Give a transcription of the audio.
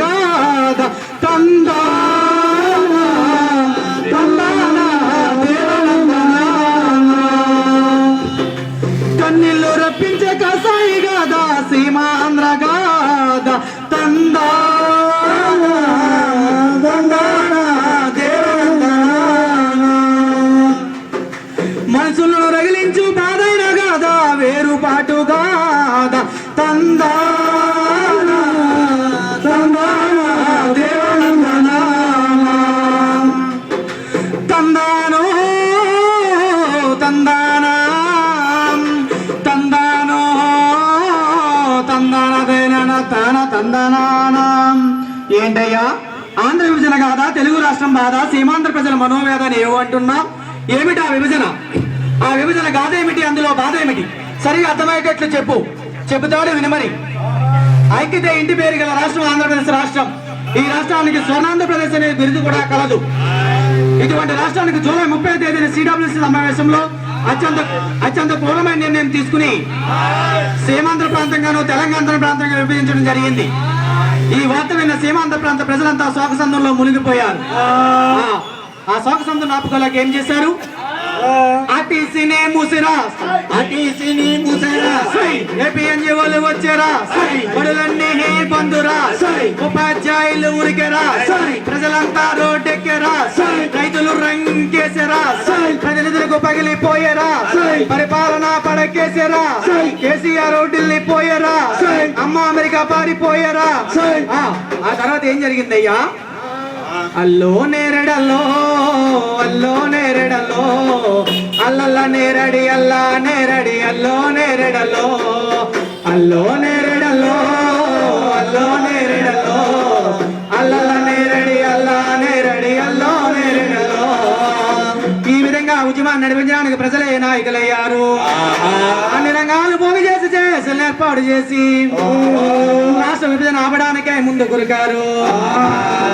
గాథ తందా కన్నీళ్ళు రప్పించే కసాయి గాదా సీమాంధ్ర గాథ తందా మనసులను రగిలించు తందనానాం. ఏంటయ్యా? ఆంధ్ర విభజన కాదా తెలుగు రాష్ట్రం బాధ సీమాంధ్ర ప్రజల మనోవేదన ఏవో ఏమిటి ఆ విభజన? ఆ విభజన గాథ ఏమిటి? అందులో బాధ ఏమిటి? సరిగా అర్థమయ్యేటట్లు చెప్పు. చెబుతాడు వినమని. ఐక్యత ఇంటి పేరు గల రాష్ట్రం ఆంధ్రప్రదేశ్ రాష్ట్రం. ఈ రాష్ట్రానికి స్వర్ణాంధ్రప్రదేశ్ అనే బిరుదు కూడా కలదు. ఇటువంటి రాష్ట్రానికి జూలై ముప్పై తేదీన సిడబ్ల్యూసీ సమావేశంలో అత్యంత అత్యంత పూర్వమైన నిర్ణయం తీసుకుని సీమాంధ్ర ప్రాంతంగాను తెలంగాణ ప్రాంతంగా విభజించడం జరిగింది. ఈ వార్త విన్న సీమాంధ్ర ప్రాంత ప్రజలంతా శోకసందంలో మునిగిపోయారు. ఆ, ఆ శోకసందం ఆపుకోలేక ఏం చేశారు? ఆర్టీసీనే మూసిరా ఆర్టీసీని మూసిరా ఏపీ వాళ్ళు వచ్చారా బడులన్నీ బంధురా ఉపాధ్యాయులు ఉరికెరా ప్రజలంతా రోడ్డెక్కారా రైతులు రంకేసారా ప్రజలకు పగిలిపోయారా పరిపాలన పడకేసారా కేసీఆర్ రోడ్డుల్ని పోయారా అమ్మ అమెరికా పారిపోయారా ఆ, తర్వాత ఏం జరిగిందయ్యా? అల్లో నేరడల్లో అల్లో నేరడల్లో అల్లల్ల నేరడి అల్లా నేరడి అల్లో నేరడల్లో అల్లో నేరడల్లో అల్లో నేరడల్లో అల్లల్ల నేరడి అల్లా నేరడి అల్లో నేరడల్లో ఈ విధంగా ఉద్యమాన్ని నడిపించడానికి ప్రజలే నాయకులయ్యారు. అన్ని రంగాలు పోగు చేసి చేసి ఏర్పాటు చేసి రాష్ట్ర విభజన ఆపడానికే ముందు కురికారు